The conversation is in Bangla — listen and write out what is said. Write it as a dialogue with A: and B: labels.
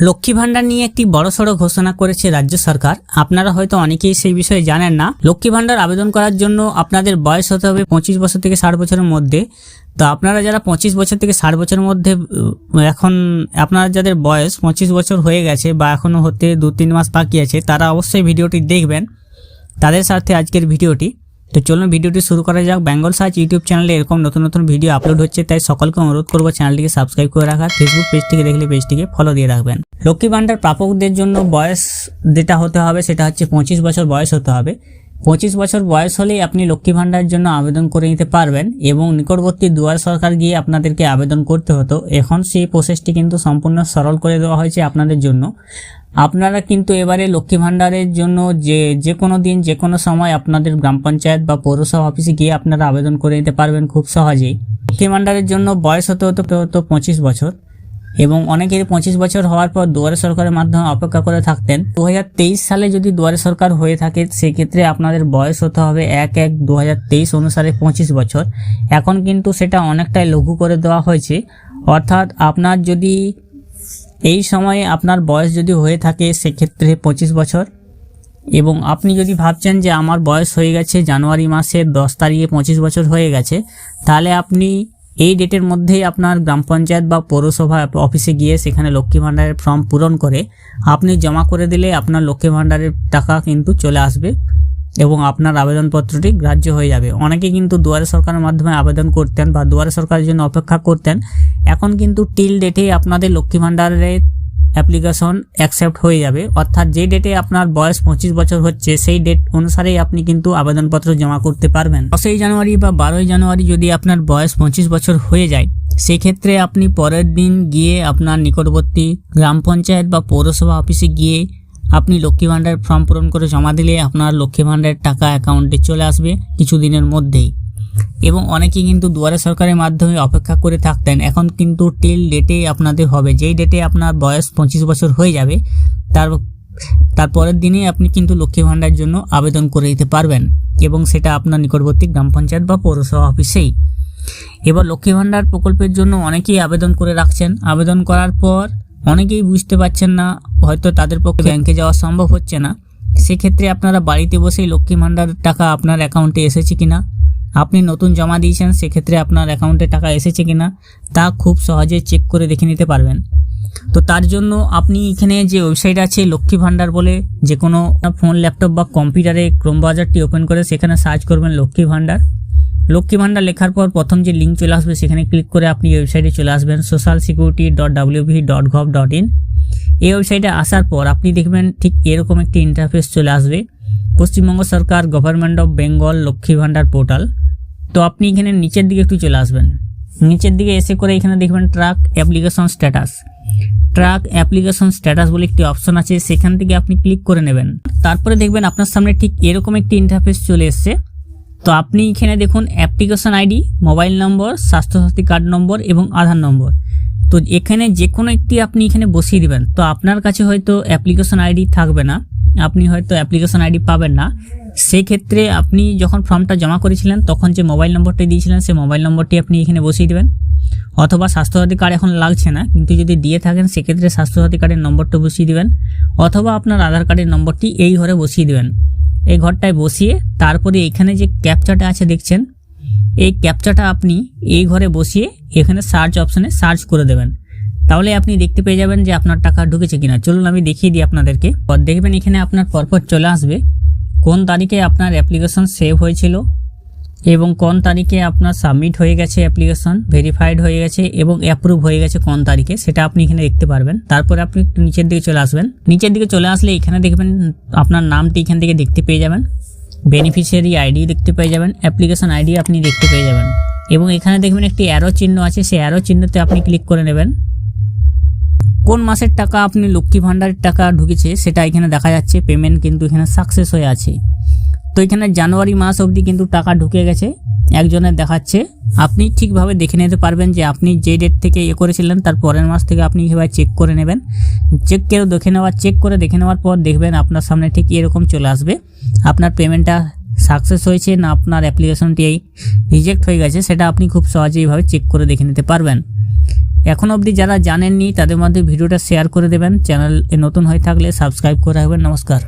A: লক্ষ্মী ভান্ডার নিয়ে একটি বড়সড় ঘোষণা করেছে রাজ্য সরকার। আপনারা হয়তো অনেকেই সেই বিষয়ে জানেন না। লক্ষ্মী ভান্ডার আবেদন করার জন্য আপনাদের বয়স হতে হবে পঁচিশ বছর থেকে ষাট বছরের মধ্যে। তো আপনারা যারা পঁচিশ বছর থেকে ষাট বছরের মধ্যে এখন আপনারা যাদের বয়স পঁচিশ বছর হয়ে গেছে বা এখনও হতে দু তিন মাস বাকি আছে, তারা অবশ্যই ভিডিওটি দেখবেন। তাদের স্বার্থে আজকের ভিডিওটি। তো চলুন ভিডিওটি শুরু করা যাক। বেঙ্গল সার্চ ইউটিউব চ্যানেলে এরকম নতুন নতুন ভিডিও আপলোড হচ্ছে, তাই সকলকে অনুরোধ করব চ্যানেলটিকে সাবস্ক্রাইব করে রাখার ফেসবুক পেজ থেকে দেখলে পেজটিকে ফলো দিয়ে রাখবেন। লক্ষ্মী ভান্ডার প্রাপকদের জন্য বয়স যেটা হতে হবে, সেটা হচ্ছে পঁচিশ বছর বয়স হতে হবে। পঁচিশ বছর বয়স হলেই আপনি লক্ষ্মী ভান্ডারের জন্য আবেদন করে নিতে পারবেন এবং নিকটবর্তী দুয়ার সরকার গিয়ে আপনাদেরকে আবেদন করতে হতো। এখন সেই প্রসেসটি কিন্তু সম্পূর্ণ সরল করে দেওয়া হয়েছে আপনাদের জন্য। আপনারা কিন্তু এবারে লক্ষ্মী ভাণ্ডারের জন্য যে যে কোনো দিন, যে কোনো সময় আপনাদের গ্রাম পঞ্চায়েত বা পৌরসভা অফিসে গিয়ে আপনারা আবেদন করে নিতে পারবেন খুব সহজেই। লক্ষ্মী ভাণ্ডারের জন্য বয়স হতে হতে হতো পঁচিশ বছর এবং অনেকের পঁচিশ বছর হওয়ার পর দুয়ারে সরকারের মাধ্যমে অপেক্ষা করে থাকতেন। দু হাজার তেইশ সালে যদি দুয়ারে সরকার হয়ে থাকে, সেক্ষেত্রে আপনাদের বয়স হতে হবে এক এক দু অনুসারে পঁচিশ বছর। এখন কিন্তু সেটা অনেকটাই লঘু করে দেওয়া হয়েছে। অর্থাৎ আপনার যদি এই সময়ে আপনার বয়স যদি হয়ে থাকে সেক্ষেত্রে পঁচিশ বছর। এবং আপনি যদি ভাবছেন যে আমার বয়স হয়ে গেছে জানুয়ারি মাসের দশ তারিখে পঁচিশ বছর হয়ে গেছে, তাহলে আপনি এই ডেটের মধ্যেই আপনার গ্রাম পঞ্চায়েত বা পৌরসভা অফিসে গিয়ে সেখানে লক্ষ্মী ভাণ্ডারের ফর্ম পূরণ করে আপনি জমা করে দিলে আপনার লক্ষ্মী ভাণ্ডারের টাকা কিন্তু চলে আসবে। এবং আপনার আবেদনপত্রটি গ্রাহ্য হয়ে যাবে। অনেকে কিন্তু দুয়ারে সরকারের মাধ্যমে আবেদন করতেন বা দুয়ারে সরকারের জন্য অপেক্ষা করতেন। এখন কিন্তু টিল ডেটেই আপনাদের লক্ষ্মী ভাণ্ডারের অ্যাপ্লিকেশন অ্যাকসেপ্ট হয়ে যাবে। অর্থাৎ যে ডেটে আপনার বয়স পঁচিশ বছর হচ্ছে, সেই ডেট অনুসারেই আপনি কিন্তু আবেদনপত্র জমা করতে পারবেন। দশই জানুয়ারি বা বারোই জানুয়ারি যদি আপনার বয়স পঁচিশ বছর হয়ে যায়, সেক্ষেত্রে আপনি পরের দিন গিয়ে আপনার নিকটবর্তী গ্রাম পঞ্চায়েত বা পৌরসভা অফিসে গিয়ে আপনি লক্ষ্মী ভাণ্ডারের ফর্ম পূরণ করে জমা দিলে আপনার লক্ষ্মী ভাণ্ডারের টাকা অ্যাকাউন্টে চলে আসবে কিছুদিনের মধ্যেই। এবং অনেকেই কিন্তু দুয়ারে সরকারের মাধ্যমে অপেক্ষা করে থাকতেন, এখন কিন্তু টিল ডেটে আপনাদের হবে। যেই ডেটে আপনার বয়স পঁচিশ বছর হয়ে যাবে, তার তারপরের দিনে আপনি কিন্তু লক্ষ্মী ভাণ্ডারের জন্য আবেদন করে দিতে পারবেন এবং সেটা আপনার নিকটবর্তী গ্রাম পঞ্চায়েত বা পৌরসভা অফিসেই। এবার লক্ষ্মী ভাণ্ডার প্রকল্পের জন্য অনেকেই আবেদন করে রাখছেন। আবেদন করার পর অনেকেই বুঝতে পারছেন না, হয়তো তাদের পক্ষে ব্যাংকে যাওয়া সম্ভব হচ্ছে না। সেক্ষেত্রে আপনারা বাড়িতে বসেই লক্ষ্মী ভাণ্ডারের টাকা আপনার অ্যাকাউন্টে এসেছে কিনা? আপনি নতুন জমা দিয়েছেন, সেক্ষেত্রে আপনার অ্যাকাউন্টে টাকা এসেছে কিনা? তা খুব সহজে চেক করে দেখে নিতে পারবেন। তো তার জন্য আপনি এখানে যে ওয়েবসাইট আছে লক্ষ্মী ভাণ্ডার বলে যে কোনো ফোন, ল্যাপটপ বা কম্পিউটারে ক্রোম ব্রাউজারটি ওপেন করে সেখানে সার্চ করবেন লক্ষ্মী ভাণ্ডার লক্ষ্মী ভাণ্ডার লেখার পর প্রথম যে লিঙ্ক চলে আসবে, সেখানে ক্লিক করে আপনি ওয়েবসাইটে চলে আসবেন social security dot WV dot gov dot in এই ওয়েবসাইটে আসার পর আপনি দেখবেন ঠিক এরকম একটি ইন্টারফেস চলে আসবে, পশ্চিমবঙ্গ সরকার government of Bengal Lakshmi Bhandar portal তো আপনি এখানে নিচের দিকে একটু চলে আসবেন। নিচের দিকে এসে করে এখানে দেখবেন track application status track application status বলে একটি অপশন আছে, সেখান থেকে আপনি ক্লিক করে নেবেন। তারপরে দেখবেন আপনার সামনে ঠিক এরকম একটি ইন্টারফেস চলে এসছে। তো আপনি এখানে দেখুন application ID mobile number Swasthya Sathi card number এবং আধার নম্বর তো এখানে যে কোনো একটি আপনি এখানে বসিয়ে দিবেন। তো আপনার কাছে হয়তো অ্যাপ্লিকেশন আইডি থাকবে না। আপনি হয়তো অ্যাপ্লিকেশন আইডি পাবেন না। সেই ক্ষেত্রে আপনি যখন ফর্মটা জমা করেছিলেন, তখন যে মোবাইল নম্বরটি দিয়েছিলেন, সেই মোবাইল নম্বরটি আপনি এখানে বসিয়ে দেবেন। অথবা স্বাস্থ্যসাথী কার্ড এখন লাগছে না, কিন্তু যদি দিয়ে থাকেন, সেক্ষেত্রে স্বাস্থ্যসাথী কার্ডের নম্বরটা বসিয়ে দেবেন। অথবা আপনার আধার কার্ডের নম্বরটি এই ঘরে বসিয়ে দেবেন। এই ঘরটায় বসিয়ে তারপরে এখানে যে ক্যাপচাটা আছে দেখছেন, এই ক্যাপচাটা আপনি এই ঘরে বসিয়ে এখানে সার্চ অপশানে সার্চ করে দেবেন। তাহলে আপনি দেখতে পেয়ে যাবেন যে আপনার টাকা ঢুকেছে কিনা। চলুন আমি দেখিয়ে দিই আপনাদেরকে। দেখবেন এখানে আপনার পরপর চলে আসবে। কোন তারিখে আপনার অ্যাপ্লিকেশন সেভ হয়েছিল? এবং কোন তারিখে আপনার সাবমিট হয়ে গেছে অ্যাপ্লিকেশন ভেরিফাইড হয়ে গেছে এবং অ্যাপ্রুভ হয়ে গেছে কোন তারিখে, সেটা আপনি এখানে দেখতে পারবেন। তারপরে আপনি একটু নিচের দিকে চলে আসবেন। নিচের দিকে চলে আসলে এখানে দেখবেন আপনার নামটি এখান থেকে দেখতে পেয়ে যাবেন। বেনিফিশিয়ারি আইডি দেখতে পেয়ে যাবেন। অ্যাপ্লিকেশন আইডি আপনি দেখতে পেয়ে যাবেন। এবং এখানে দেখবেন একটি অ্যারো চিহ্ন আছে। সেই অ্যারো চিহ্নতে আপনি ক্লিক করে নেবেন। কোন মাসের টাকা আপনি লক্ষ্মী ভাণ্ডারের টাকা ঢুকেছে সেটা এখানে দেখা যাচ্ছে। পেমেন্ট কিন্তু এখানে সাকসেস হয়ে আছে। তো এখানে জানুয়ারি মাস অবধি কিন্তু টাকা ঢুকে গেছে। একজনের দেখাচ্ছে। আপনি ঠিকভাবে দেখে নিতে পারবেন যে আপনি যে ডেট থেকে ইয়ে করেছিলেন, তার পরের মাস থেকে আপনি এভাবে চেক করে নেবেন। চেক করে দেখে নেওয়ার চেক করে দেখে নেওয়ার পর দেখবেন আপনার সামনে ঠিক এরকম চলে আসবে। আপনার পেমেন্টটা সাকসেস হয়েছে না আপনার অ্যাপ্লিকেশনটি রিজেক্ট হয়ে গেছে, সেটা আপনি খুব সহজেই এইভাবে চেক করে দেখে নিতে পারবেন। এখন অবধি যারা জানেননি, তাদের মধ্যে ভিডিওটা শেয়ার করে দেবেন। চ্যানেল নতুন হয়ে থাকলে সাবস্ক্রাইব করে রাখবেন। নমস্কার।